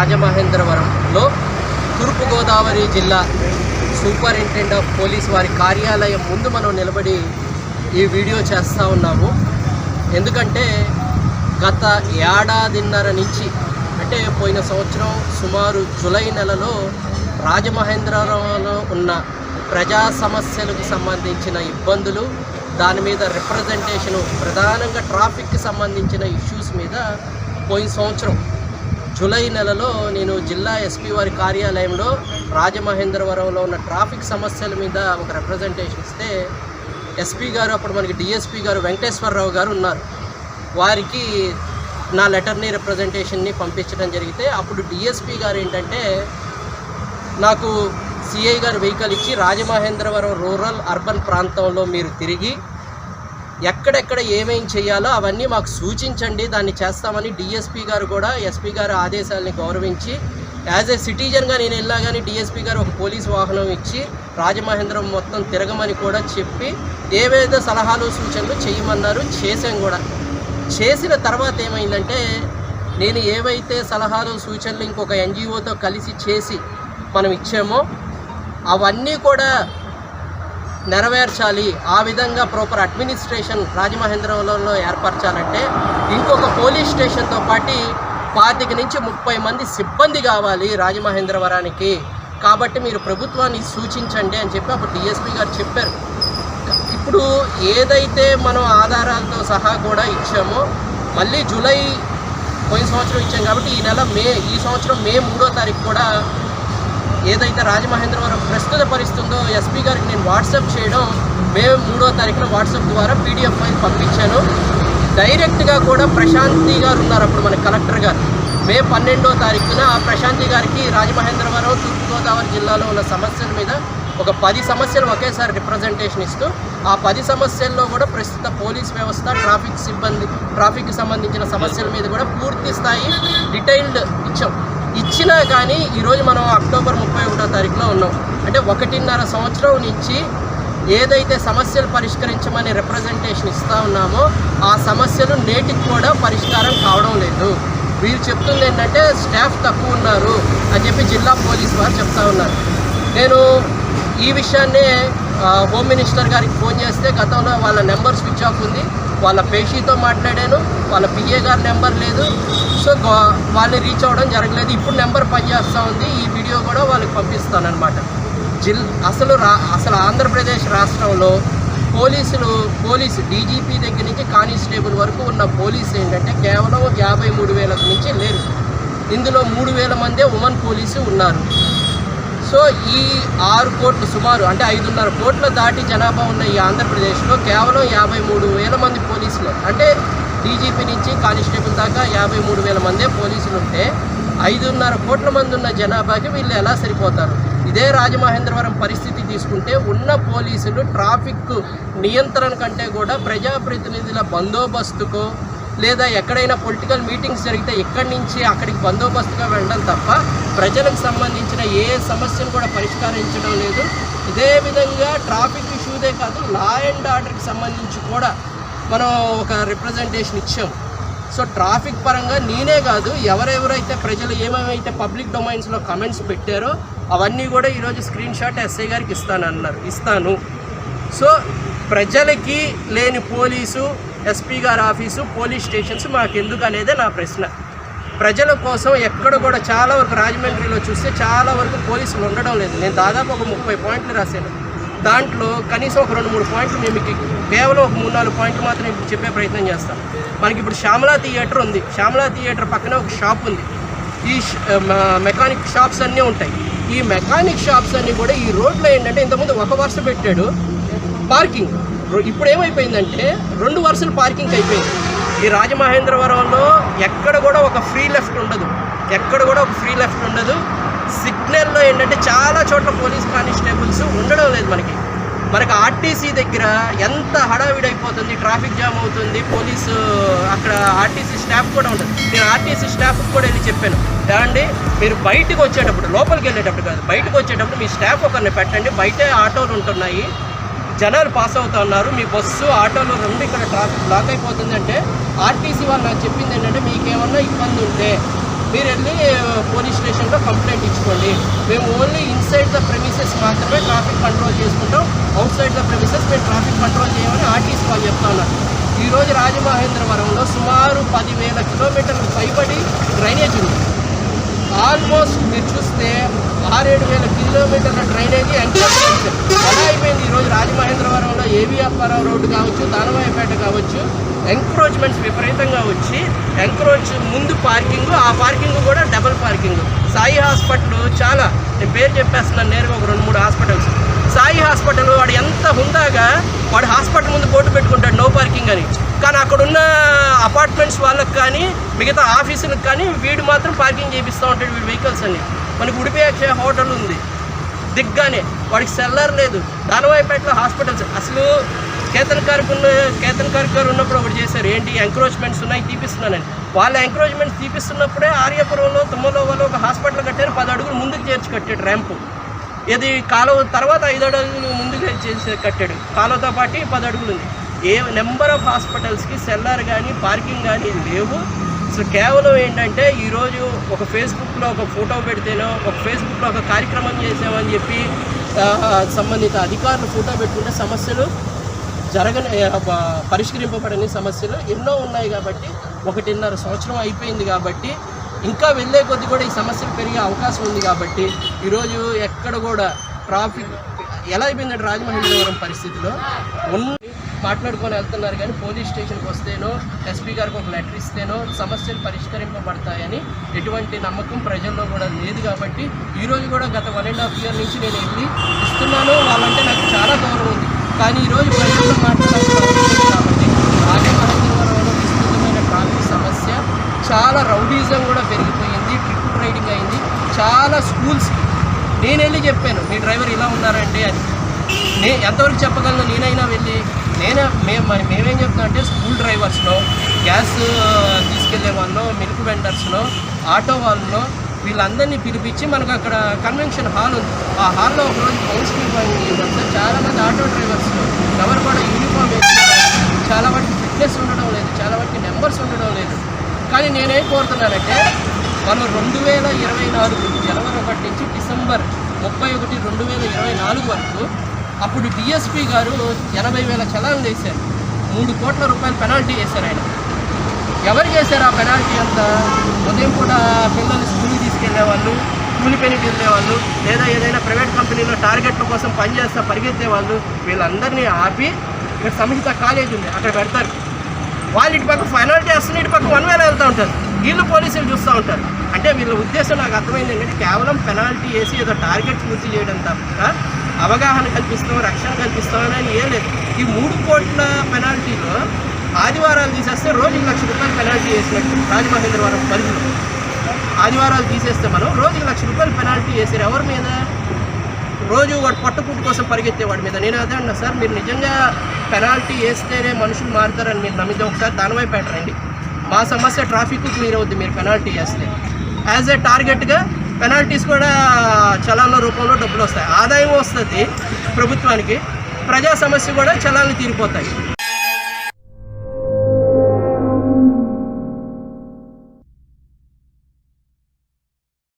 రాజమహేంద్రవరంలో తూర్పుగోదావరి జిల్లా superintendent of police వారి కార్యాలయం ముందు మనం నిలబడి ఈ వీడియో చేస్తూ ఉన్నాము. ఎందుకంటే గత ఏడాదిన్నర నుంచి అంటే పోయిన సంవత్సరం సుమారు జూలై నెలలో రాజమహేంద్రవరంలో ఉన్న ప్రజా సమస్యలకు సంబంధించిన ఇబ్బందులు దాని మీద రిప్రజెంటేషను ప్రధానంగా ట్రాఫిక్కి సంబంధించిన ఇష్యూస్ మీద పోయిన సంవత్సరం జూలై నెలలో నేను జిల్లా ఎస్పీ వారి కార్యాలయంలో రాజమహేంద్రవరంలో ఉన్న ట్రాఫిక్ సమస్యల మీద ఒక రిప్రజెంటేషన్ ఇస్తే ఎస్పీ గారు అప్పుడు మనకి డిఎస్పీ గారు వెంకటేశ్వరరావు గారు ఉన్నారు. వారికి నా లెటర్ని రిప్రజెంటేషన్ని పంపించడం జరిగితే అప్పుడు డిఎస్పీ గారు ఏంటంటే నాకు సిఐ గారు వెహికల్ ఇచ్చి రాజమహేంద్రవరం రూరల్ అర్బన్ ప్రాంతంలో మీరు తిరిగి ఎక్కడెక్కడ ఏమేం చేయాలో అవన్నీ మాకు సూచించండి. దాన్ని చేస్తామని డిఎస్పీ గారు కూడా ఎస్పీ గారి ఆదేశాలని గౌరవించి యాజ్ ఏ సిటిజన్గా నేను వెళ్ళా కానీ డిఎస్పీ గారు ఒక పోలీస్ వాహనం ఇచ్చి రాజమహేంద్రం మొత్తం తిరగమని కూడా చెప్పి ఏవేదో సలహాలు సూచనలు చేయమన్నారు. చేశాం కూడా. చేసిన తర్వాత ఏమైందంటే నేను ఏవైతే సలహాలు సూచనలు ఇంకొక ఎన్జిఓతో కలిసి చేసి మనం ఇచ్చామో అవన్నీ కూడా నెరవేర్చాలి. ఆ విధంగా ప్రాపర్ అడ్మినిస్ట్రేషన్ రాజమహేంద్రవరంలో ఏర్పరచాలంటే ఇంకొక పోలీస్ స్టేషన్తో పాటు పాతిక నుంచి ముప్పై మంది సిబ్బంది కావాలి రాజమహేంద్రవరానికి. కాబట్టి మీరు ప్రభుత్వాన్ని సూచించండి అని చెప్పి అప్పుడు డిఎస్పీ గారు చెప్పారు. ఇప్పుడు ఏదైతే మనం ఆధారాలతో సహా కూడా ఇచ్చామో మళ్ళీ జూలై పోయిన సంవత్సరం ఇచ్చాం కాబట్టి ఈ నెల మే ఈ సంవత్సరం మే మూడో తారీఖు కూడా ఏదైతే రాజమహేంద్రవరం ప్రస్తుత పరిస్థితుందో ఎస్పీ గారికి నేను వాట్సాప్ చేయడం మే మూడో తారీఖున వాట్సాప్ ద్వారా పీడిఎఫ్ ఫైల్ పంపించాను. డైరెక్ట్గా కూడా ప్రశాంతి గారు ఉన్నారు అప్పుడు మన కలెక్టర్ గారు. మే పన్నెండో తారీఖున ఆ ప్రశాంతి గారికి రాజమహేంద్రవరం తూర్పుగోదావరి జిల్లాలో ఉన్న సమస్యల మీద ఒక పది సమస్యలు ఒకేసారి రిప్రజెంటేషన్ ఇస్తూ ఆ పది సమస్యల్లో కూడా ప్రస్తుత పోలీస్ వ్యవస్థ ట్రాఫిక్ సిబ్బంది ట్రాఫిక్కి సంబంధించిన సమస్యల మీద కూడా పూర్తి స్థాయి డీటెయిల్డ్ ఇచ్చాం. ఇచ్చినా కానీ ఈరోజు మనం అక్టోబర్ ముప్పై ఒకటో తారీఖులో ఉన్నాం. అంటే ఒకటిన్నర సంవత్సరం నుంచి ఏదైతే సమస్యలు పరిష్కరించమని రిప్రజెంటేషన్ ఇస్తూ ఉన్నామో ఆ సమస్యలు నేటికి కూడా పరిష్కారం కావడం లేదు. వీరు చెప్తుంది ఏంటంటే స్టాఫ్ తక్కువ ఉన్నారు అని చెప్పి జిల్లా పోలీస్ వారు చెప్తా ఉన్నారు. నేను ఈ విషయాన్నే హోమ్ మినిస్టర్ గారికి ఫోన్ చేస్తే గతంలో వాళ్ళ నెంబర్ స్విచ్ ఆఫ్ ఉంది. వాళ్ళ పేషీతో మాట్లాడాను. వాళ్ళ పిఏ గారి నెంబర్ లేదు. సో గో- రీచ్ అవ్వడం జరగలేదు. ఇప్పుడు నెంబర్ పనిచేస్తూ ఉంది. ఈ వీడియో కూడా వాళ్ళకి పంపిస్తానన్నమాట. జిల్ అసలు రా అసలు ఆంధ్రప్రదేశ్ రాష్ట్రంలో పోలీసులు పోలీసు డీజీపీ దగ్గర నుంచి కానిస్టేబుల్ వరకు ఉన్న పోలీసు ఏంటంటే కేవలం యాభై మూడు వేలకు మించి లేరు. ఇందులో మూడు వేల మందే ఉమెన్ పోలీసు ఉన్నారు. సో ఈ ఆరు కోట్లు సుమారు అంటే ఐదున్నర కోట్ల దాటి జనాభా ఉన్న ఈ ఆంధ్రప్రదేశ్లో కేవలం యాభై మూడు వేల మంది పోలీసులు. అంటే డీజీపీ నుంచి కానిస్టేబుల్ దాకా యాభై మూడు వేల మందే పోలీసులు ఉంటే ఐదున్నర కోట్ల మంది ఉన్న జనాభాకి వీళ్ళు ఎలా సరిపోతారు? ఇదే రాజమహేంద్రవరం పరిస్థితి తీసుకుంటే ఉన్న పోలీసులు ట్రాఫిక్ నియంత్రణ కంటే కూడా ప్రజాప్రతినిధుల బందోబస్తుకో లేదా ఎక్కడైనా పొలిటికల్ మీటింగ్స్ జరిగితే ఇక్కడి నుంచి అక్కడికి బందోబస్తుగా వెళ్ళడం తప్ప ప్రజలకు సంబంధించిన ఏ సమస్యను కూడా పరిష్కరించడం లేదు. ఇదే విధంగా ట్రాఫిక్ ఇష్యూదే కాదు లా అండ్ ఆర్డర్కి సంబంధించి కూడా మనం ఒక రిప్రజెంటేషన్ ఇచ్చాం. సో ట్రాఫిక్ పరంగా నేనే కాదు ఎవరెవరైతే ప్రజలు ఏమేమైతే పబ్లిక్ డొమైన్స్లో కమెంట్స్ పెట్టారో అవన్నీ కూడా ఈరోజు స్క్రీన్ షాట్ ఎస్ఐ గారికి ఇస్తాను అన్నారు ఇస్తాను. సో ప్రజలకి లేని పోలీసు ఎస్పీ గారి ఆఫీసు పోలీస్ స్టేషన్స్ మాకెందుకు అనేదే నా ప్రశ్న. ప్రజల కోసం ఎక్కడ కూడా చాలా వరకు రాజమండ్రిలో చూస్తే చాలా వరకు పోలీసులు ఉండడం లేదు. నేను దాదాపు ఒక ముప్పై పాయింట్లు రాశాను. దాంట్లో కనీసం ఒక రెండు మూడు పాయింట్లు మేము మీకు కేవలం ఒక మూడు నాలుగు పాయింట్లు మాత్రం ఇప్పుడు చెప్పే ప్రయత్నం చేస్తాం. మనకి ఇప్పుడు శ్యామలా థియేటర్ ఉంది. శ్యామలా థియేటర్ పక్కన ఒక షాప్ ఉంది. ఈ మెకానిక్ షాప్స్ అన్నీ ఉంటాయి. ఈ మెకానిక్ షాప్స్ అన్నీ కూడా ఈ రోడ్లో ఏంటంటే ఇంతకుముందు ఒక వరుస పెట్టాడు పార్కింగ్. ఇప్పుడు ఏమైపోయిందంటే రెండు వరుసలు పార్కింగ్ అయిపోయింది. ఈ రాజమహేంద్రవరంలో ఎక్కడ కూడా ఒక ఫ్రీ లెఫ్ట్ ఉండదు. ఎక్కడ కూడా ఒక ఫ్రీ లెఫ్ట్ ఉండదు. సిగ్నల్లో ఏంటంటే చాలా చోట్ల పోలీస్ కానిస్టేబుల్స్ ఉండడం లేదు మనకి. మనకు ఆర్టీసీ దగ్గర ఎంత హడావిడైపోతుంది ట్రాఫిక్ జామ్ అవుతుంది పోలీసు అక్కడ ఆర్టీసీ స్టాఫ్ కూడా ఉంటుంది. నేను ఆర్టీసీ స్టాఫ్కి కూడా వెళ్ళి చెప్పాను. ఏమండి? మీరు బయటకు వచ్చేటప్పుడు లోపలికి వెళ్ళేటప్పుడు కాదు బయటకు వచ్చేటప్పుడు మీ స్టాఫ్ ఒకరిని పెట్టండి. బయటే ఆటోలు ఉంటున్నాయి. జనాలు పాస్ అవుతున్నారు మీ బస్సు ఆటోలు రెండు ఇక్కడ ట్రాఫిక్ బ్లాక్ అయిపోతుంది అంటే ఆర్టీసీ వాళ్ళు నాకు చెప్పింది ఏంటంటే మీకేమన్నా ఇబ్బంది ఉంటే మీరు వెళ్ళి పోలీస్ స్టేషన్లో కంప్లైంట్ ఇచ్చుకోండి. మేము ఓన్లీ ఇన్సైడ్ ద ప్రెమిసెస్ మాత్రమే ట్రాఫిక్ కంట్రోల్ చేసుకుంటాం. అవుట్ సైడ్ ద ప్రెమిసెస్ మేము ట్రాఫిక్ కంట్రోల్ చేయమని ఆర్టీసీ వాళ్ళు చెప్తా ఉన్నారు. ఈరోజు రాజమహేంద్రవరంలో సుమారు పదివేల కిలోమీటర్ల పైబడి డ్రైనేజ్ ఉంది. ఆల్మోస్ట్ మీరు చూస్తే ఆరేడు వేల కిలోమీటర్ల డ్రైనేజీ ఎంటర్ అలా అయిపోయింది ఈరోజు రాజమహేంద్రవరంలో ఏవి అప్పారావు రోడ్డు కావచ్చు దానవాయపేట కావచ్చు. ఎంక్రోచ్మెంట్స్ విపరీతంగా వచ్చి ఎంక్రోచ్ ముందు పార్కింగ్ ఆ పార్కింగ్ కూడా డబల్ పార్కింగ్ సాయి హాస్పిటల్ చాలా నేను పేరు చెప్పేస్తున్నాను నేరుగా ఒక రెండు మూడు హాస్పిటల్స్. సాయి హాస్పిటల్ వాడు ఎంత హుందాగా వాడు హాస్పిటల్ ముందు బోర్డు పెట్టుకుంటాడు నో పార్కింగ్ అని. కానీ అక్కడున్న అపార్ట్మెంట్స్ వాళ్ళకి కానీ మిగతా ఆఫీసులకు కానీ వీడు మాత్రం పార్కింగ్ చేపిస్తూ ఉంటాడు వీడి వెహికల్స్ అన్ని. మనకి ఉడిపి అక్షయ హోటల్ ఉంది. దిగ్గానే. వాడికి సెల్లర్ లేదు. దానివైపేటలో హాస్పిటల్స్? అసలు కేతన్ కార్కు ఉన్న కేతన్ కార్క్ గారు ఉన్నప్పుడు ఒకటి చేశారు. ఏంటి? ఎంక్రోచ్మెంట్స్ ఉన్నాయి తీపిస్తున్నానని. వాళ్ళ ఎంక్రోచ్మెంట్స్ తీపిస్తున్నప్పుడే ఆర్యపురంలో తుమ్మలో వాళ్ళు ఒక హాస్పిటల్ కట్టారు. పది అడుగులు ముందుకు చేర్చి కట్టాడు ర్యాంపు. ఇది కాలువ తర్వాత ఐదు అడుగులు ముందుకు చేసి కట్టాడు. కాలువతో పాటు పది అడుగులు ఉంది. ఏ నెంబర్ ఆఫ్ హాస్పిటల్స్కి సెల్లార్ కానీ పార్కింగ్ కానీ లేవు. అసలు కేవలం ఏంటంటే ఈరోజు ఒక ఫేస్బుక్లో ఒక ఫోటో పెడితేనో ఒక ఫేస్బుక్లో ఒక కార్యక్రమం చేసామని చెప్పి సంబంధిత అధికారులు ఫోటో పెట్టుకుంటే సమస్యలు జరగని పరిష్కరింపబడని సమస్యలు ఎన్నో ఉన్నాయి కాబట్టి ఒకటిన్నర సంవత్సరం అయిపోయింది కాబట్టి ఇంకా వెళ్ళే కొద్ది కూడా ఈ సమస్యలు పెరిగే అవకాశం ఉంది కాబట్టి ఈరోజు ఎక్కడ కూడా ట్రాఫిక్ ఎలా అయిపోయిందంటే రాజమహేంద్రవరం పరిస్థితిలో ఉన్న మాట్లాడుకొని వెళ్తున్నారు కానీ పోలీస్ స్టేషన్కి వస్తేనో ఎస్పీ గారికి ఒక లెటర్ ఇస్తేనో సమస్యలు పరిష్కరింపబడతాయని ఎటువంటి నమ్మకం ప్రజల్లో కూడా లేదు కాబట్టి ఈరోజు కూడా గత వన్ అండ్ హాఫ్ ఇయర్ నుంచి నేను వెళ్ళి ఇస్తున్నాను. వాళ్ళంటే నాకు చాలా గౌరవం ఉంది. కానీ ఈరోజు ప్రజల్లో మాట్లాడాల్సిన కాబట్టి రాజమహేంద్రవరంలో విస్తృతమైన ట్రాఫిక్ సమస్య చాలా రౌడీజం కూడా పెరిగిపోయింది ట్రిప్ రైడింగ్ అయింది చాలా స్కూల్స్కి నేను వెళ్ళి చెప్పాను మీ డ్రైవర్ ఇలా ఉన్నారంటే అని నే ఎంతవరకు చెప్పగలను? నేనైనా వెళ్ళి నేనే మేము మరి మేమేం చెప్తాం అంటే స్కూల్ డ్రైవర్స్లో గ్యాస్ తీసుకెళ్ళే వాళ్ళలో మిల్క్ వెండర్స్లో ఆటో వాళ్ళలో వీళ్ళందరినీ పిలిపించి మనకు అక్కడ కన్వెన్షన్ హాల్ ఉంది. ఆ హాల్లో ఒకరోజు కౌన్సిలింగ్ వస్తే చాలామంది ఆటో డ్రైవర్స్ ఎవరు కూడా యూనిఫామ్ వేసుకున్నారు చాలా వాటికి ఫిట్నెస్ ఉండడం లేదు చాలా వాటికి నెంబర్స్ ఉండడం లేదు. కానీ నేనేం కోరుతున్నానంటే మనం రెండు వేల ఇరవై నాలుగు జనవరి ఒకటి నుంచి డిసెంబర్ ముప్పై ఒకటి రెండు వేల ఇరవై నాలుగు వరకు అప్పుడు డిఎస్పి గారు ఎనభై వేల చలాన్లు వేశారు. మూడు కోట్ల రూపాయలు పెనాల్టీ వేశారు ఆయన. ఎవరు చేశారు ఆ పెనాల్టీ అంతా? ఉదయం పూట పిల్లల్ని స్కూల్కి వెళ్ళేవాళ్ళు వాళ్ళు కూలి పనికి వెళ్ళేవాళ్ళు లేదా ఏదైనా ప్రైవేట్ కంపెనీలో టార్గెట్ల కోసం పనిచేస్తా పరిగెత్తే వాళ్ళు వీళ్ళందరినీ ఆపి ఇక్కడ సంహిత కాలేజ్ ఉంది అక్కడ పెడతారు. వాళ్ళు ఇటు పక్క ఫైనాలిటీ వస్తుంది ఇటు పక్క వన్ వేల వెళ్తూ ఉంటారు. వీళ్ళు పోలీసులు చూస్తూ ఉంటారు. అంటే వీళ్ళ ఉద్దేశం నాకు అర్థమైంది ఏంటంటే కేవలం పెనాల్టీ వేసి ఏదో టార్గెట్ పూర్తి చేయడం తప్ప అవగాహన కల్పిస్తాం రక్షణ కల్పిస్తాం అని ఏం లేదు. ఈ మూడు కోట్ల పెనాల్టీలో ఆదివారాలు తీసేస్తే రోజుకి లక్ష రూపాయలు పెనాల్టీ వేసినట్టు రాజమహేంద్రవరం పరిధిలో. ఆదివారాలు తీసేస్తే మనం రోజుకి లక్ష రూపాయలు పెనాల్టీ వేసారు. ఎవరి మీద? రోజు వాడు పట్టుకుట్టు కోసం పరిగెత్తే వాడి మీద. నేను అదే అన్నా సార్ మీరు నిజంగా పెనాల్టీ వేస్తేనే మనుషులు మారుతారని మీరు నమ్మితే ఒకసారి దానివైపు పెట్టరండి మా సమస్య ట్రాఫిక్ క్లియర్ అవుద్ది మీరు పెనాల్టీ వేస్తే. యాజ్ ఏ టార్గెట్గా పెనాల్టీస్ కూడా చలాన్ల రూపంలో డబ్బులు వస్తాయి. ఆదాయం వస్తుంది ప్రభుత్వానికి. ప్రజా సమస్య కూడా చలాన్లు తీరిపోతాయి.